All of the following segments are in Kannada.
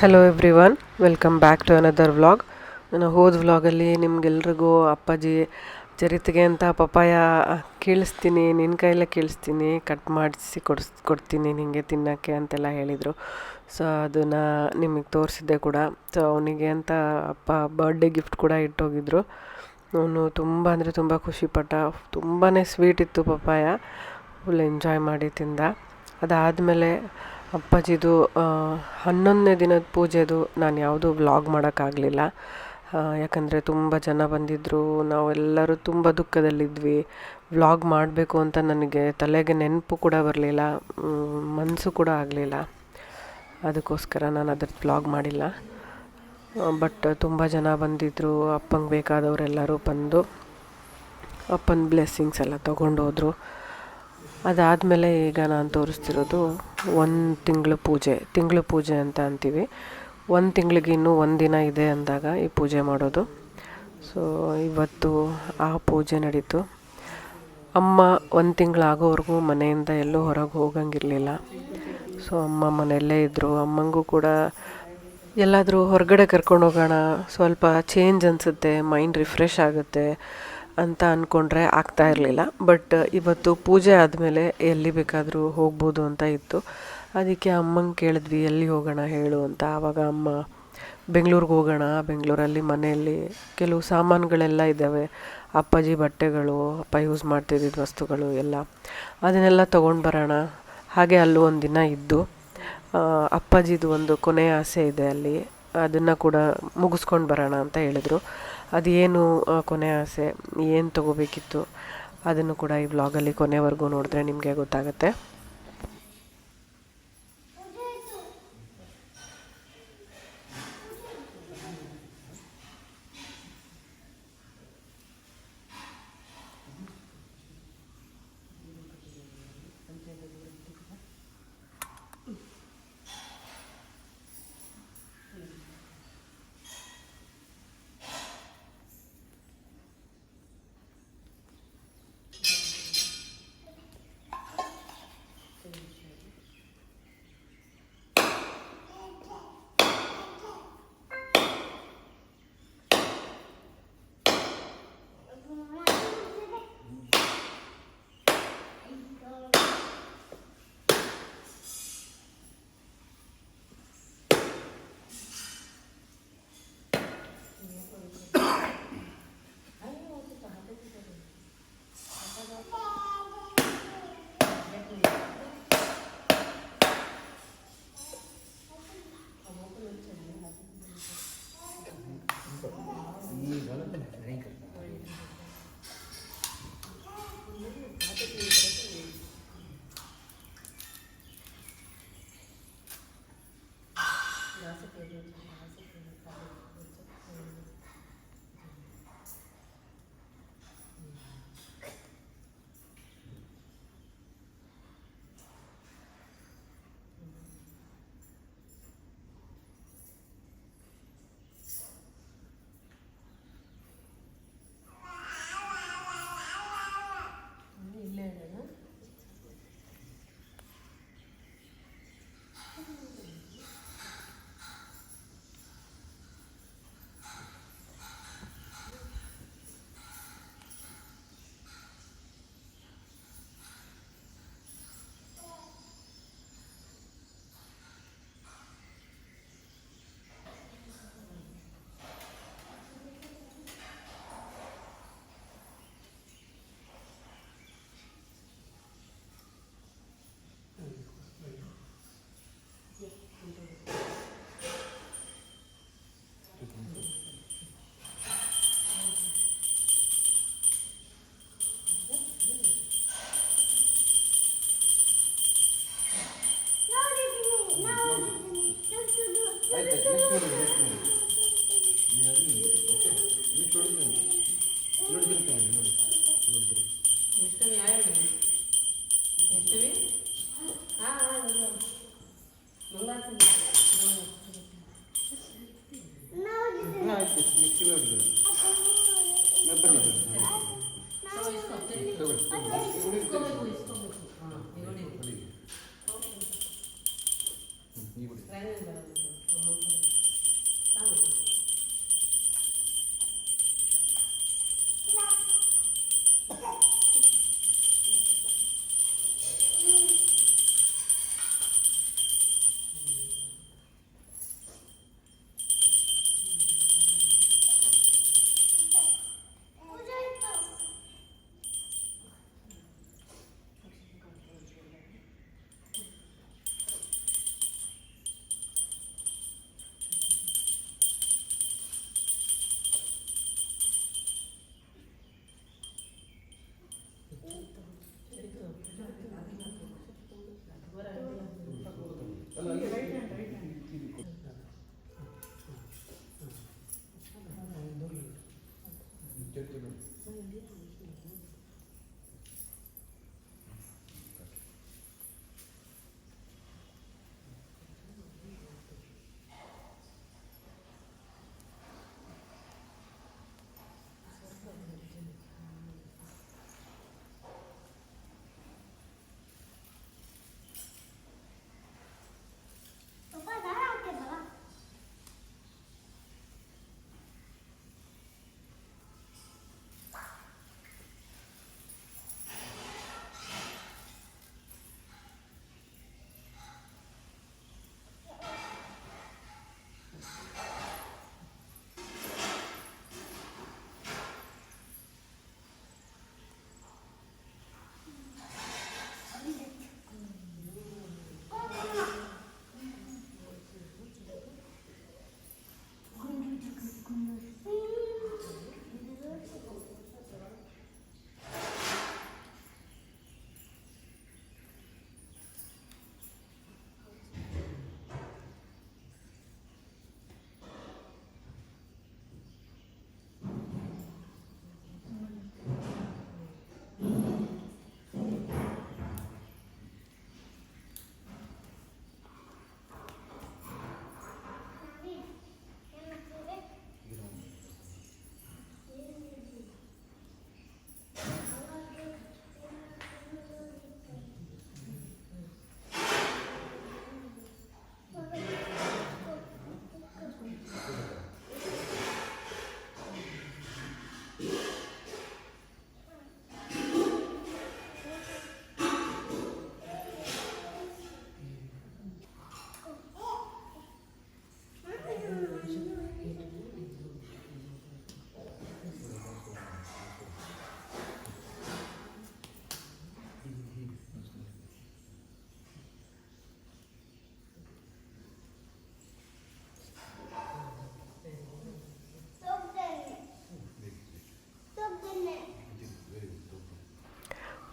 Hello everyone welcome back to another vlog ನಾನು ಹೋದ ವ್ಲಾಗಲ್ಲಿ ನಿಮಗೆಲ್ರಿಗೂ ಅಪ್ಪಾಜಿ ಚರಿತ್ಗೆ ಅಂತ ಪಪ್ಪಾಯ ಕೀಳಿಸ್ತೀನಿ ನಿನ್ನ ಕೈಲೇ ಕೀಳಿಸ್ತೀನಿ ಕಟ್ ಮಾಡಿಸಿ ಕೊಡಿಸ್, ಕೊಡ್ತೀನಿ ನಿನಗೆ ತಿನ್ನೋಕ್ಕೆ ಅಂತೆಲ್ಲ ಹೇಳಿದರು. ಸೊ ಅದನ್ನು ನಿಮಗೆ ತೋರಿಸಿದ್ದೆ ಕೂಡ. ಸೊ ಅವನಿಗೆ ಅಂತ ಅಪ್ಪ ಬರ್ಡೇ ಗಿಫ್ಟ್ ಕೂಡ ಇಟ್ಟೋಗಿದ್ರು. ಅವನು ತುಂಬ ಅಂದರೆ ತುಂಬ ಖುಷಿಪಟ್ಟ. ತುಂಬಾ ಸ್ವೀಟ್ ಇತ್ತು ಪಪಾಯ ಫುಲ್ ಎಂಜಾಯ್ ಮಾಡಿ ತಿಂದ. ಅದಾದಮೇಲೆ ಅಪ್ಪಾಜಿದು ಹನ್ನೊಂದನೇ ದಿನದ ಪೂಜೆದು ನಾನು ಯಾವುದೂ ವ್ಲಾಗ್ ಮಾಡೋಕ್ಕಾಗಲಿಲ್ಲ. ಯಾಕಂದರೆ ತುಂಬ ಜನ ಬಂದಿದ್ದರು ನಾವೆಲ್ಲರೂ ತುಂಬ ದುಃಖದಲ್ಲಿದ್ವಿ. ವ್ಲಾಗ್ ಮಾಡಬೇಕು ಅಂತ ನನಗೆ ತಲೆಗೆ ನೆನಪು ಕೂಡ ಬರಲಿಲ್ಲ ಮನಸ್ಸು ಕೂಡ ಆಗಲಿಲ್ಲ. ಅದಕ್ಕೋಸ್ಕರ ನಾನು ಅದ್ರದ್ದು ವ್ಲಾಗ್ ಮಾಡಿಲ್ಲ. ಬಟ್ ತುಂಬ ಜನ ಬಂದಿದ್ದರು ಅಪ್ಪಂಗೆ ಬೇಕಾದವರೆಲ್ಲರೂ ಬಂದು, ಅಪ್ಪನ ಬ್ಲೆಸ್ಸಿಂಗ್ಸ್ ಎಲ್ಲ ತೊಗೊಂಡು ಅದಾದಮೇಲೆ ಈಗ ನಾನು ತೋರಿಸ್ತಿರೋದು ಒಂದು ತಿಂಗಳು ಪೂಜೆ ತಿಂಗಳು ಪೂಜೆ ಅಂತ ಅಂತೀವಿ. ಒಂದು ತಿಂಗಳಿಗೆ ಇನ್ನೂ ಒಂದು ದಿನ ಇದೆ ಅಂದಾಗ ಈ ಪೂಜೆ ಮಾಡೋದು. ಸೊ ಇವತ್ತು ಆ ಪೂಜೆ ನಡೀತು. ಅಮ್ಮ ಒಂದು ತಿಂಗಳಾಗೋವರೆಗೂ ಮನೆಯಿಂದ ಎಲ್ಲೂ ಹೊರಗೆ ಹೋಗಂಗಿರಲಿಲ್ಲ. ಸೊ ಅಮ್ಮ ಮನೆಯಲ್ಲೇ ಇದ್ದರು ಅಮ್ಮಂಗೂ ಕೂಡ ಎಲ್ಲಾದರೂ ಹೊರಗಡೆ ಕರ್ಕೊಂಡು ಹೋಗೋಣ. ಸ್ವಲ್ಪ ಚೇಂಜ್ ಅನಿಸುತ್ತೆ ಮೈಂಡ್ ರಿಫ್ರೆಶ್ ಆಗುತ್ತೆ. ಅಂತ ಅಂದ್ಕೊಂಡ್ರೆ ಆಗ್ತಾ ಇರಲಿಲ್ಲ. ಬಟ್ ಇವತ್ತು ಪೂಜೆ ಆದಮೇಲೆ ಎಲ್ಲಿ ಬೇಕಾದರೂ ಹೋಗ್ಬೋದು ಅಂತ ಇತ್ತು. ಅದಕ್ಕೆ ಅಮ್ಮಂಗೆ ಕೇಳಿದ್ವಿ, ಎಲ್ಲಿ ಹೋಗೋಣ ಹೇಳು ಅಂತ. ಆವಾಗ ಅಮ್ಮ, ಬೆಂಗಳೂರಿಗೆ ಹೋಗೋಣ, ಬೆಂಗಳೂರಲ್ಲಿ ಮನೆಯಲ್ಲಿ ಕೆಲವು ಸಾಮಾನುಗಳೆಲ್ಲ ಇದ್ದಾವೆ. ಅಪ್ಪಾಜಿ ಬಟ್ಟೆಗಳು, ಅಪ್ಪ ಯೂಸ್ ಮಾಡ್ತಿದ್ದಿದ್ದ ವಸ್ತುಗಳು ಎಲ್ಲ. ಅದನ್ನೆಲ್ಲ ತೊಗೊಂಡು ಬರೋಣ. ಹಾಗೆ ಅಲ್ಲೂ ಒಂದು ದಿನ ಇದ್ದು ಅಪ್ಪಾಜಿದು ಒಂದು ಕೊನೆಯ ಆಸೆ ಇದೆ ಅಲ್ಲಿ. ಅದನ್ನು ಕೂಡ ಮುಗಿಸ್ಕೊಂಡು ಬರೋಣ ಅಂತ ಹೇಳಿದರು. ಅದೇನು ಕೊನೆ ಆಸೆ ಏನು ತೊಗೋಬೇಕಿತ್ತು ಅದನ್ನು ಕೂಡ ಈ ವ್ಲಾಗಲ್ಲಿ ಕೊನೆವರೆಗೂ ನೋಡಿದ್ರೆ ನಿಮಗೆ ಗೊತ್ತಾಗುತ್ತೆ. नहीं आया नहीं देखते हुए हाँ हाँ मंगा मिक्सी में मैं पर नहीं तो इसको इसको इसको हाँ ये नहीं ओके ये बोलिए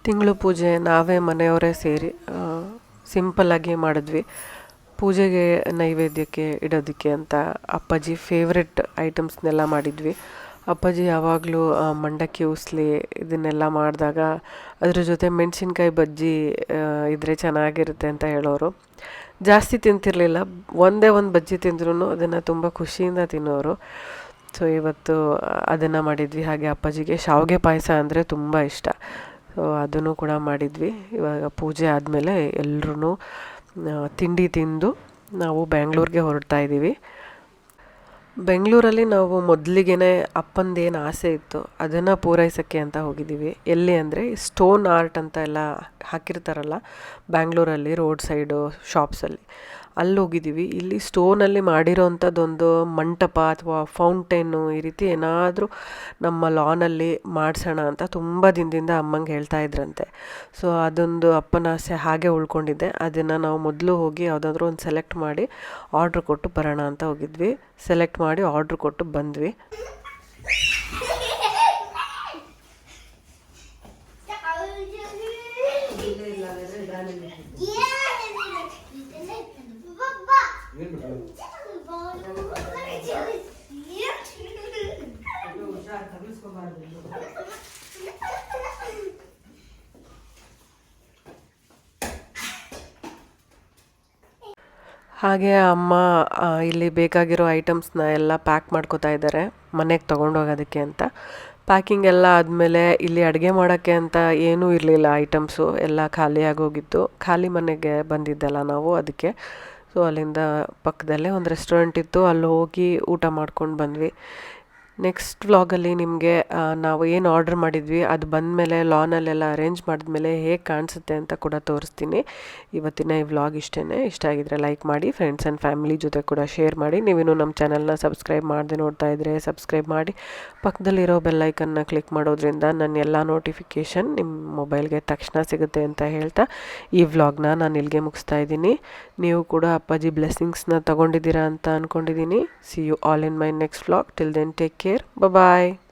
ತಿಂಗಳು ಪೂಜೆ ನಾವೇ ಮನೆಯವರೇ ಸೇರಿ ಸಿಂಪಲ್ಲಾಗಿ ಮಾಡಿದ್ವಿ. ಪೂಜೆಗೆ ನೈವೇದ್ಯಕ್ಕೆ ಇಡೋದಕ್ಕೆ ಅಂತ ಅಪ್ಪಾಜಿ ಫೇವ್ರೆಟ್ ಐಟಮ್ಸ್ನೆಲ್ಲ ಮಾಡಿದ್ವಿ. ಅಪ್ಪಾಜಿ ಯಾವಾಗಲೂ ಮಂಡಕ್ಕಿ ಉಸ್ಲಿ ಇದನ್ನೆಲ್ಲ ಮಾಡಿದಾಗ ಅದ್ರ ಜೊತೆ ಮೆಣಸಿನ್ಕಾಯಿ ಬಜ್ಜಿ ಇದ್ದರೆ ಚೆನ್ನಾಗಿರುತ್ತೆ ಅಂತ ಹೇಳೋರು. ಜಾಸ್ತಿ ತಿಂತಿರಲಿಲ್ಲ, ಒಂದೇ ಒಂದು ಬಜ್ಜಿ ತಿಂದ್ರೂ ಅದನ್ನು ತುಂಬ ಖುಷಿಯಿಂದ ತಿನ್ನೋರು. ಸೊ ಇವತ್ತು, ಅದನ್ನು ಮಾಡಿದ್ವಿ. ಹಾಗೆ ಅಪ್ಪಾಜಿಗೆ ಶಾವಿಗೆ ಪಾಯಸ ಅಂದರೆ ತುಂಬ ಇಷ್ಟ. ಸೊ ಅದನ್ನು ಕೂಡ ಮಾಡಿದ್ವಿ. ಇವಾಗ ಪೂಜೆ ಆದಮೇಲೆ ಎಲ್ಲರೂ ತಿಂಡಿ ತಿಂದು ನಾವು ಬ್ಯಾಂಗ್ಳೂರಿಗೆ ಹೊರಡ್ತಾ ಇದ್ದೀವಿ ಬೆಂಗಳೂರಲ್ಲಿ ನಾವು ಮೊದಲಿಗೆನೇ ಅಪ್ಪಂದೇನು ಆಸೆ ಇತ್ತು, ಅದನ್ನು ಪೂರೈಸೋಕ್ಕೆ ಅಂತ ಹೋಗಿದ್ದೀವಿ. ಎಲ್ಲಿ ಅಂದರೆ ಸ್ಟೋನ್ ಆರ್ಟ್ ಅಂತ ಎಲ್ಲ ಹಾಕಿರ್ತಾರಲ್ಲ, ಬ್ಯಾಂಗ್ಳೂರಲ್ಲಿ, ರೋಡ್ ಸೈಡು, ಶಾಪ್ಸಲ್ಲಿ. ಅಲ್ಲಿ ಹೋಗಿದ್ದೀವಿ. ಇಲ್ಲಿ ಸ್ಟೋನಲ್ಲಿ ಮಾಡಿರೋವಂಥದ್ದೊಂದು ಮಂಟಪ ಅಥವಾ ಫೌಂಟೇನು ಈ ರೀತಿ ಏನಾದರೂ ನಮ್ಮ ಲಾನಲ್ಲಿ ಮಾಡಿಸೋಣ ಅಂತ ತುಂಬ ದಿನದಿಂದ ಅಮ್ಮಂಗೆ ಹೇಳ್ತಾ ಇದ್ರಂತೆ. ಸೊ, ಅದೊಂದು ಅಪ್ಪನ ಆಸೆ ಹಾಗೆ ಉಳ್ಕೊಂಡಿದ್ದೆ. ಅದನ್ನು ನಾವು ಮೊದಲು ಹೋಗಿ ಯಾವುದಾದ್ರೂ ಒಂದು ಸೆಲೆಕ್ಟ್ ಮಾಡಿ ಆರ್ಡ್ರ್ ಕೊಟ್ಟು ಬರೋಣ ಅಂತ ಹೋಗಿದ್ವಿ. ಸೆಲೆಕ್ಟ್ ಮಾಡಿ ಆರ್ಡ್ರ್ ಕೊಟ್ಟು ಬಂದ್ವಿ. ಹಾಗೆ ಅಮ್ಮ ಇಲ್ಲಿ ಬೇಕಾಗಿರೋ ಐಟಮ್ಸ್ನ ಎಲ್ಲ ಪ್ಯಾಕ್ ಮಾಡ್ಕೋತಾ ಇದ್ದಾರೆ. ಮನೆಗೆ ತೊಗೊಂಡೋಗೋದಕ್ಕೆ ಅಂತ. ಪ್ಯಾಕಿಂಗ್ ಎಲ್ಲ ಆದಮೇಲೆ ಇಲ್ಲಿ ಅಡುಗೆ ಮಾಡೋಕ್ಕೆ ಅಂತ ಏನೂ ಇರಲಿಲ್ಲ ಐಟಮ್ಸು. ಎಲ್ಲ ಖಾಲಿಯಾಗೋಗಿತ್ತು ಖಾಲಿ ಮನೆಗೆ ಬಂದಿದ್ದಲ್ಲ ನಾವು ಅದಕ್ಕೆ. ಸೊ, ಅಲ್ಲಿಂದ ಪಕ್ಕದಲ್ಲೇ ಒಂದು ರೆಸ್ಟೋರೆಂಟ್ ಇತ್ತು. ಅಲ್ಲಿ ಹೋಗಿ ಊಟ ಮಾಡ್ಕೊಂಡು ಬಂದ್ವಿ. ನೆಕ್ಸ್ಟ್ ವ್ಲಾಗಲ್ಲಿ ನಿಮಗೆ ನಾವು ಏನು ಆರ್ಡ್ರ್ ಮಾಡಿದ್ವಿ, ಅದು ಬಂದಮೇಲೆ ಲಾನಲ್ಲೆಲ್ಲ ಅರೇಂಜ್ ಮಾಡಿದ್ಮೇಲೆ ಹೇಗೆ ಕಾಣಿಸುತ್ತೆ ಅಂತ ಕೂಡ ತೋರಿಸ್ತೀನಿ. ಇವತ್ತಿನ ಈ ವ್ಲಾಗ್ ಇಷ್ಟೇ ಇಷ್ಟ ಆಗಿದ್ರೆ ಲೈಕ್ ಮಾಡಿ ಫ್ರೆಂಡ್ಸ್ ಆ್ಯಂಡ್ ಫ್ಯಾಮಿಲಿ ಜೊತೆ ಕೂಡ ಶೇರ್ ಮಾಡಿ. ನೀವೇನು ನಮ್ಮ ಚಾನಲ್ನ ಸಬ್ಸ್ಕ್ರೈಬ್ ಮಾಡದೆ ನೋಡ್ತಾ ಇದ್ದರೆ ಸಬ್ಸ್ಕ್ರೈಬ್ ಮಾಡಿ. ಪಕ್ಕದಲ್ಲಿರೋ ಬೆಲ್ಲೈಕನ್ನ ಕ್ಲಿಕ್ ಮಾಡೋದ್ರಿಂದ ನನ್ನ ಎಲ್ಲ ನೋಟಿಫಿಕೇಷನ್ ನಿಮ್ಮ ಮೊಬೈಲ್ಗೆ ತಕ್ಷಣ ಸಿಗುತ್ತೆ ಅಂತ ಹೇಳ್ತಾ ಈ ವ್ಲಾಗ್ನ ನಾನು ಇಲ್ಲಿಗೆ ಮುಗಿಸ್ತಾ ಇದ್ದೀನಿ. ನೀವು ಕೂಡ ಅಪ್ಪಾಜಿ ಬ್ಲೆಸ್ಸಿಂಗ್ಸ್ನ ತಗೊಂಡಿದ್ದೀರಾ ಅಂತ ಅಂದ್ಕೊಂಡಿದ್ದೀನಿ see you all in my next vlog till then take care. Bye bye